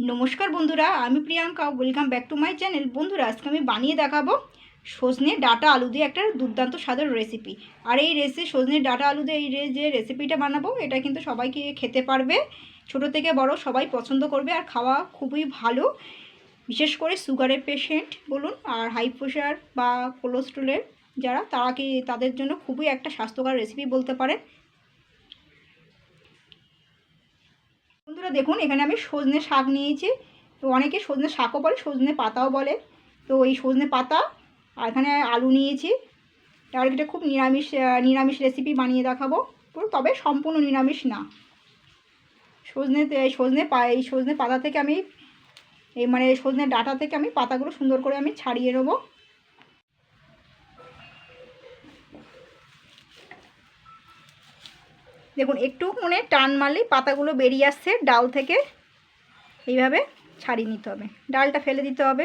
নমস্কার বন্ধুরা, আমি Priyanka. Welcome back to my channel বন্ধুরা, আজকে আমি বানিয়ে দেখাবো সজনে ডাটা আলু দিয়ে একটা দুর্দান্ত স্বাদের রেসিপি আর এই রেসিপি সজনে ডাটা আলু দিয়ে এই রে- যে রেসিপিটা বানাবো, এটা কিন্তু সবাইকে খেতে পারবে। ছোট থেকে বড় সবাই পছন্দ করবে আর খাওয়া খুবই ভালো। বিশেষ করে সুগারের পেশেন্ট বলুন, আর হাই প্রেশার বা কোলেস্ট্রলের যারা, তারা কি তাদের জন্য খুবই একটা স্বাস্থ্যকর রেসিপি বলতে পারে বন্ধুরা দেখুন, এখানে আমি সজনে শাক নিয়েছি। তো অনেকে সজনে শাকও বলে, সজনে পাতাও বলে। তো এই সজনে পাতা, আর এখানে আলু নিয়েছি। আর এটা খুব নিরামিষ নিরামিষ রেসিপি বানিয়ে দেখাবো। তবে সম্পূর্ণ নিরামিষ না। সজনে, এই সজনে পা, এই সজনে পাতা থেকে আমি, এই মানে সজনে ডাটা থেকে আমি পাতাগুলো সুন্দর করে আমি ছাড়িয়ে নেব। দেখুন, একটু মানে টান মারলেই পাতাগুলো বেরিয়ে আসছে, ডাল থেকে। এইভাবে ছাড়িয়ে নিতে হবে। ডালটা ফেলে দিতে হবে।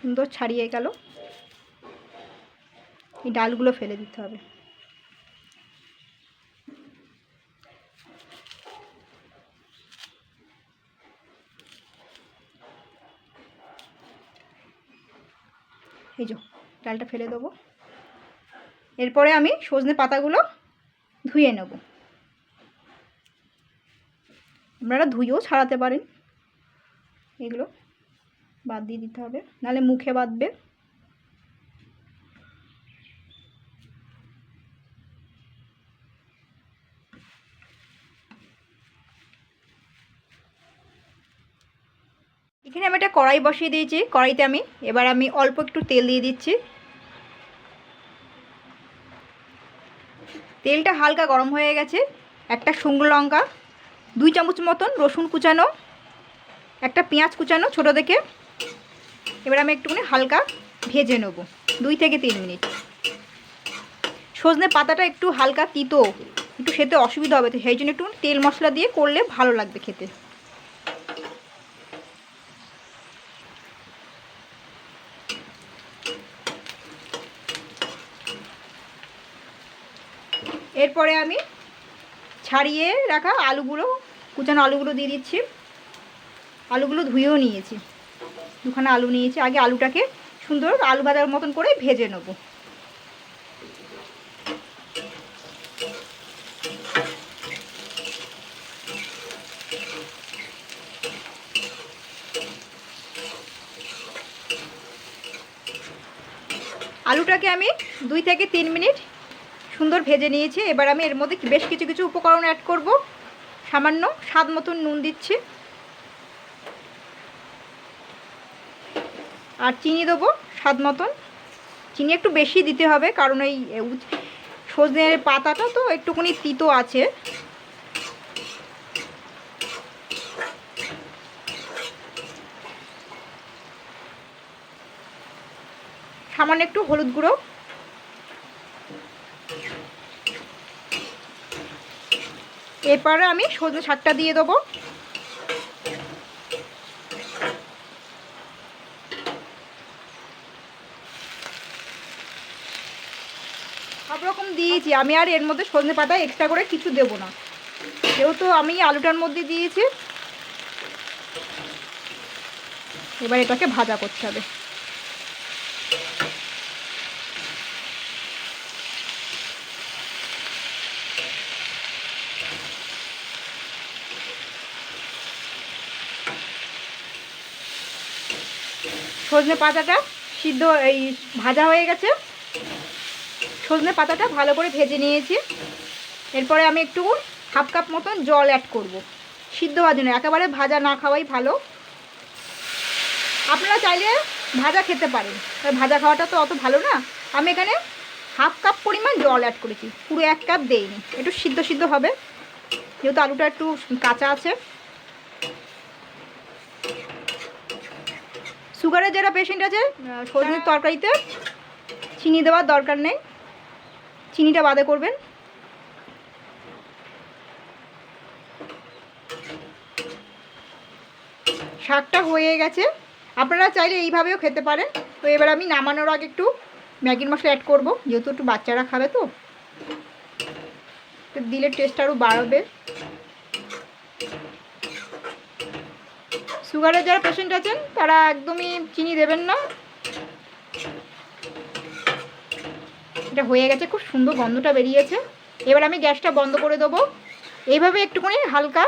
সুন্দর ছাড়িয়ে গেল। এই ডালগুলো ফেলে দিতে হবে। এই যে, ডালটা ফেলে দেবো। এরপরে আমি সজনে পাতাগুলো ধুয়ে নেব। আপনারা ধুয়েও ছাড়াতে পারেন। এগুলো বাদ দিয়ে দিতে হবে। নাহলে মুখে বাঁধবে। এখানে আমি একটা কড়াই বসিয়ে দিয়েছি, কড়াইতে আমি, এবার আমি অল্প একটু তেল দিয়ে দিচ্ছি। তেলটা হালকা গরম হয়ে গেছে, একটা শুকনো লঙ্কা, দুই চামচ মতন রসুন কুচানো, একটা পেঁয়াজ কুচানো ছোট দেখে এবার আমি একটুখানি হালকা ভেজে নেব, দুই থেকে তিন মিনিট। সজনে পাতাটা একটু হালকা তিতো, একটু খেতে অসুবিধা হবে, তো সেই জন্য একটু তেল মশলা দিয়ে করলে ভালো লাগবে খেতে। এরপরে আমি ছাড়িয়ে রাখা আলুগুলো, কুচানো আলুগুলো দিয়ে দিচ্ছি। আলুগুলো ধুয়েও নিয়েছি। দুখানা আলু নিয়েছি। আগে আলুটাকে সুন্দর আলু ভাজার মতন করে ভেজে নেব। আলুটাকে আমি দুই থেকে তিন মিনিট সুন্দর ভেজে নিয়েছি। এবার আমি এর মধ্যে বেশ কিছু কিছু উপকরণ অ্যাড করব। সামান্য স্বাদ মতন নুন দিচ্ছি। আর চিনি দেবো স্বাদ মতন। চিনি একটু বেশি দিতে হবে, কারণ এই সজনের পাতাটা তো একটুখানি তিতো আছে। সামান্য একটু হলুদ গুঁড়ো। এরপরে আমি সজনে শাকটা দিয়ে দেবো। সব রকম দিয়েছি। আমি আর এর মধ্যে সজনে পাতা এক্সট্রা করে কিছু দেবো না। যেহেতু আমি আলুটার মধ্যে দিয়েছি, এবার এটাকে ভাজা করতে হবে। সজনে পাতাটা সিদ্ধ, এই ভাজা হয়ে গেছে। সজনে পাতাটা ভালো করে ভেজে নিয়েছি। এরপরে আমি একটু হাফ কাপ মতন জল অ্যাড করব। সিদ্ধ হওয়ার জন্য, একেবারে ভাজা না খাওয়াই ভালো। আপনারা চাইলে ভাজা খেতে পারেন ভাজা খাওয়াটা তো অত ভালো না। আমি এখানে হাফ কাপ পরিমাণ জল অ্যাড করেছি, পুরো এক কাপ দেইনি, একটু সিদ্ধ সিদ্ধ হবে। যেহেতু আলুটা একটু কাঁচা আছে। সুগারের যারা পেশেন্ট আছে সজনের তরকারিতে চিনি দেওয়ার দরকার নেই। চিনিটা বাদে করবেন। শাকটা হয়ে গেছে। আপনারা চাইলে এইভাবেও খেতে পারেন। তো এবার আমি নামানোর আগে একটু ম্যাগির মশলা অ্যাড করব যেহেতু একটু বাচ্চারা খাবে তো। তো দিলে টেস্ট আরও বাড়বে। সুগারের যারা পেশেন্ট আছেন, তারা একদমই চিনি দেবেন না। এটা হয়ে গেছে, খুব সুন্দর গন্ধটা বেরিয়েছে। এবার আমি গ্যাসটা বন্ধ করে দেবো। এইভাবে একটুখানি হালকা,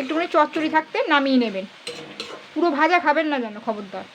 একটুখানি চচ্চড়ি থাকতে নামিয়ে নেবেন। পুরো ভাজা খাবেন না যেন, খবরদার।